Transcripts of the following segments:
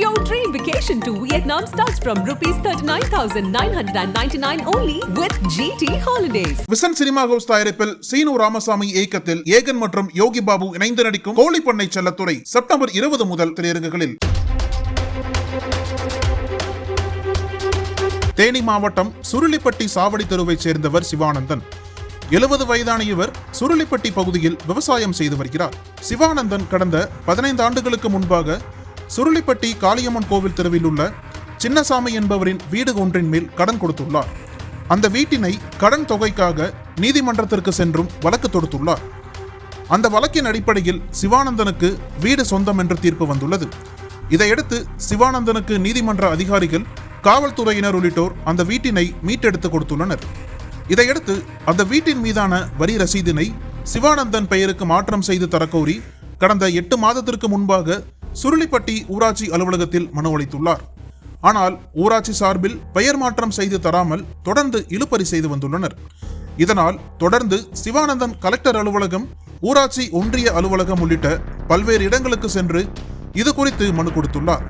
Your dream vacation to Vietnam starts from rupees 39,999 only with GT Holidays. Vision Cinema House தயாரிப்பில் சீனு ராமசாமி இயக்கத்தில் ஏகன் மற்றும் யோகி பாபு இணைந்து நடிக்கும் கோழி பண்ணை செல்லத்துறை செப்டம்பர் இருபது முதல் திரையரங்குகளில். தேனி மாவட்டம் சுருளிப்பட்டி சாவடி தெருவைச் சேர்ந்தவர் சிவானந்தன். எழுபது வயதான இவர் சுருளிப்பட்டி பகுதியில் விவசாயம் செய்து வருகிறார். சிவானந்தன் கடந்த பதினைந்து ஆண்டுகளுக்கு முன்பாக சுருளிப்பட்டி காளியம்மன் கோவில் தெருவில் உள்ள சின்னசாமி என்பவரின் வீடு ஒன்றின் மேல் கடன் கொடுத்துள்ளார். அந்த வீட்டினை கடன் தொகைக்காக நீதிமன்றத்திற்கு சென்றும் வழக்கு தொடுத்துள்ளார். அந்த வழக்கின் அடிப்படையில் சிவானந்தனுக்கு வீடு சொந்தம் என்று தீர்ப்பு வந்துள்ளது. இதையடுத்து சிவானந்தனுக்கு நீதிமன்ற அதிகாரிகள் காவல்துறையினர் உள்ளிட்டோர் அந்த வீட்டினை மீட்டெடுத்து கொடுத்துள்ளனர். இதையடுத்து அந்த வீட்டின் மீதான வரி ரசீதினை சிவானந்தன் பெயருக்கு மாற்றம் செய்து தரக்கோரி கடந்த எட்டு மாதத்திற்கு முன்பாக சுருளிப்பட்டி ஊராட்சி அலுவலகத்தில் மனு அளித்துள்ளார். ஆனால் ஊராட்சி சார்பில் பெயர் மாற்றம் செய்து தராமல் தொடர்ந்து இழுபறி செய்து வந்துள்ளனர். இதனால் தொடர்ந்து சிவானந்தன் கலெக்டர் அலுவலகம் ஊராட்சி ஒன்றிய அலுவலகம் உள்ளிட்ட பல்வேறு இடங்களுக்கு சென்று இது குறித்து மனு கொடுத்துள்ளார்.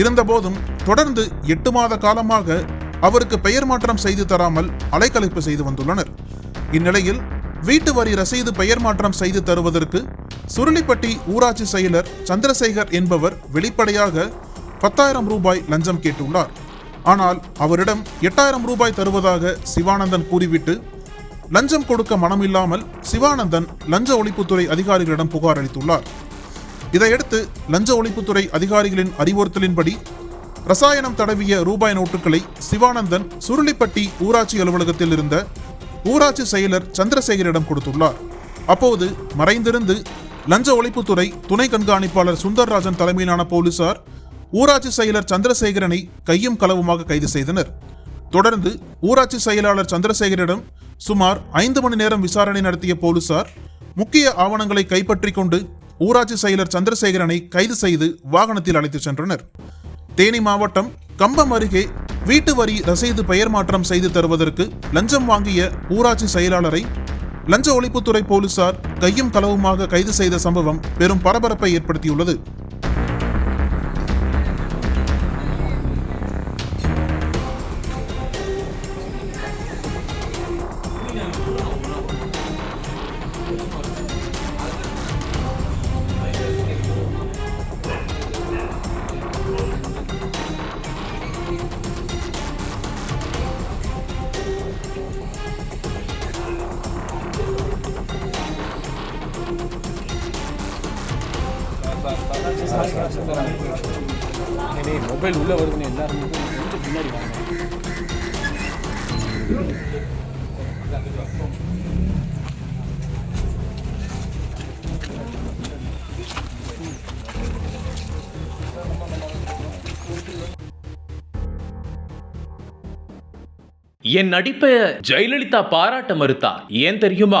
இருந்தபோதும் தொடர்ந்து எட்டு மாத காலமாக அவருக்கு பெயர் மாற்றம் செய்து தராமல் அலைக்கழிப்பு செய்து வந்துள்ளனர். இந்நிலையில் வீட்டு வரி ரசீது பெயர் மாற்றம் செய்து தருவதற்கு சுருளிப்பட்டி ஊராட்சி செயலர் சந்திரசேகர் என்பவர் வெளிப்படையாக பத்தாயிரம் ரூபாய் லஞ்சம் கேட்டுள்ளார். ஆனால் அவரிடம் எட்டாயிரம் ரூபாய் தருவதாக சிவானந்தன் கூறிவிட்டு லஞ்சம் கொடுக்க மனமில்லாமல் சிவானந்தன் லஞ்ச ஒழிப்புத்துறை அதிகாரிகளிடம் புகார் அளித்துள்ளார். இதையடுத்து லஞ்ச ஒழிப்புத்துறை அதிகாரிகளின் அறிவுறுத்தலின்படி ரசாயனம் தடவிய ரூபாய் நோட்டுகளை சிவானந்தன் சுருளிப்பட்டி ஊராட்சி அலுவலகத்தில் இருந்த ஊராட்சி செயலர் சந்திரசேகரிடம் கொடுத்துள்ளார். அப்போது மறைந்திருந்து லஞ்ச ஒழிப்புத்துறை துணை கண்காணிப்பாளர் சுந்தர்ராஜன் தலைமையிலான போலீசார் ஊராட்சி செயலர் சந்திரசேகரனை கையும் களவுமாக கைது செய்தனர். தொடர்ந்து ஊராட்சி செயலாளர் சந்திரசேகரிடம் சுமார் ஐந்து மணி நேரம் விசாரணை நடத்திய போலீசார் முக்கிய ஆவணங்களை கைப்பற்றி கொண்டு ஊராட்சி செயலர் சந்திரசேகரனை கைது செய்து வாகனத்தில் அழைத்துச் சென்றனர். தேனி மாவட்டம் கம்பம் அருகே வீட்டு வரி ரசீது பெயர் மாற்றம் செய்து தருவதற்கு லஞ்சம் வாங்கிய ஊராட்சி செயலாளரை லஞ்ச ஒழிப்புத்துறை போலீசார் கையும் களவுமாக கைது செய்த சம்பவம் பெரும் பரபரப்பை ஏற்படுத்தியுள்ளது. மொபைல் உள்ளே வருதுன்னு எல்லாருமே கொஞ்சம் பின்னாடி வாங்க என் நடிப்பை ஜெயலலிதா பாராட்ட மறுத்தார் ஏன் தெரியுமா?